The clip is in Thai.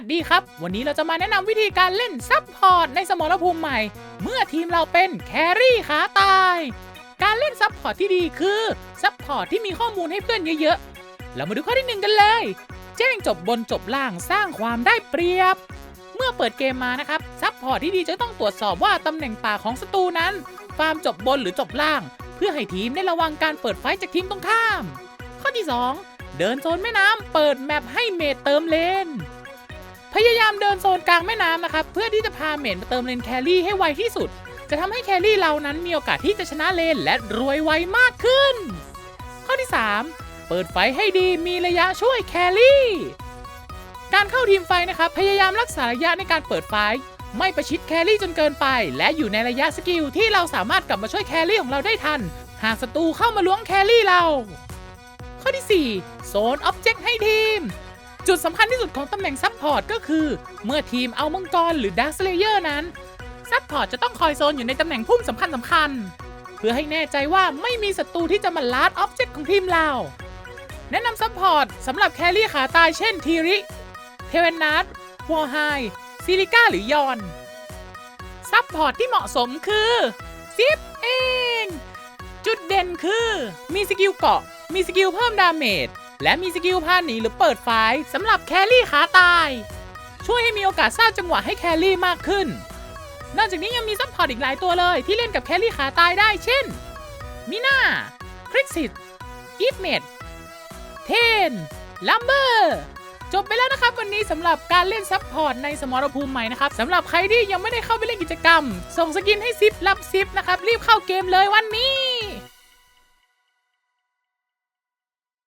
วัสดีครับ วันนี้เราจะมาแนะนำวิธีการเล่นซับพอร์ตในสมรภูมิใหม่ เมื่อทีมเราเป็นแครี่ขาตาย การเล่นซับพอร์ตที่ดีคือซับพอร์ตที่มีข้อมูลให้เพื่อนเยอะๆ เรามาดูข้อที่หนึ่งกันเลย แจ้งจบบนจบล่างสร้างความได้เปรียบ เมื่อเปิดเกมมานะครับซับพอร์ตที่ดีจะต้องตรวจสอบว่าตำแหน่งป่าของศัตรูนั้น ฟาร์มจบบนหรือจบล่าง เพื่อให้ทีมได้ระวังการเปิดไฟจากทีมตรงข้าม ข้อที่ 2 เดินโซนแม่น้ำเปิดแมปให้เมดเติมเลน ยายามเดินโซนกลางแม่น้ำนะครับ เพื่อที่จะพาเมดมาเติมเลนแครี่ให้ไวที่สุด จะทำให้แครี่เรานั้นมีโอกาสที่จะชนะเลนและรวยไวมากขึ้น ข้อที่ 3 เปิดไฟให้ดีมีระยะช่วยแครี่การเข้าทีมไฟนะครับพยายามรักษาระยะในการเปิดไฟ ไม่ประชิดแครี่จนเกินไป และอยู่ในระยะสกิลที่เราสามารถกลับมาช่วยแครี่ของเราได้ทัน หากศัตรูเข้ามาล้วงแครี่เรา ข้อที่ 4 โซนอ็อบเจกต์ให้ทีม จุดสำคัญที่สุดของตำแหน่งซับพอร์ตก็คือ เมื่อทีมเอามังกรหรือดักสเลเยอร์นั้นซับพอร์ตจะต้องคอยโซนอยู่ในตำแหน่งพุ่มสำคัญสำคัญๆเพื่อให้แน่ใจว่าไม่มีศัตรูที่จะมาลาดอ็อบเจกต์ของทีมเรา แนะนำซับพอร์ตสำหรับแครี่ขาตายเช่นทีริเทเวนนัทวอไฮซิลิก้าหรือยอนซับพอร์ตที่เหมาะสมคือซิปเอง จุดเด่นคือ มีสกิลเกาะ มีสกิลเพิ่มดาเมจ และมีสกิลพาหนีหรือเปิดไฟสำหรับแครี่ขาตาย ช่วยให้มีโอกาสสร้างจังหวะให้แครี่มากขึ้น นอกจากนี้ยังมีซัพพอร์ตอีกหลายตัวเลยที่เล่นกับแครี่ขาตายได้เช่นมิน่าคริกซิตอีฟเมดเทนลัมเบอร์จบไปแล้วนะครับวันนี้สำหรับการเล่นซับพอร์ตในสมรภูมิใหม่นะครับสำหรับใครที่ยังไม่ได้เข้าไปเล่นกิจกรรม ส่งสกินให้ซิปรับซิปนะครับรีบเข้าเกมเลยวันนี้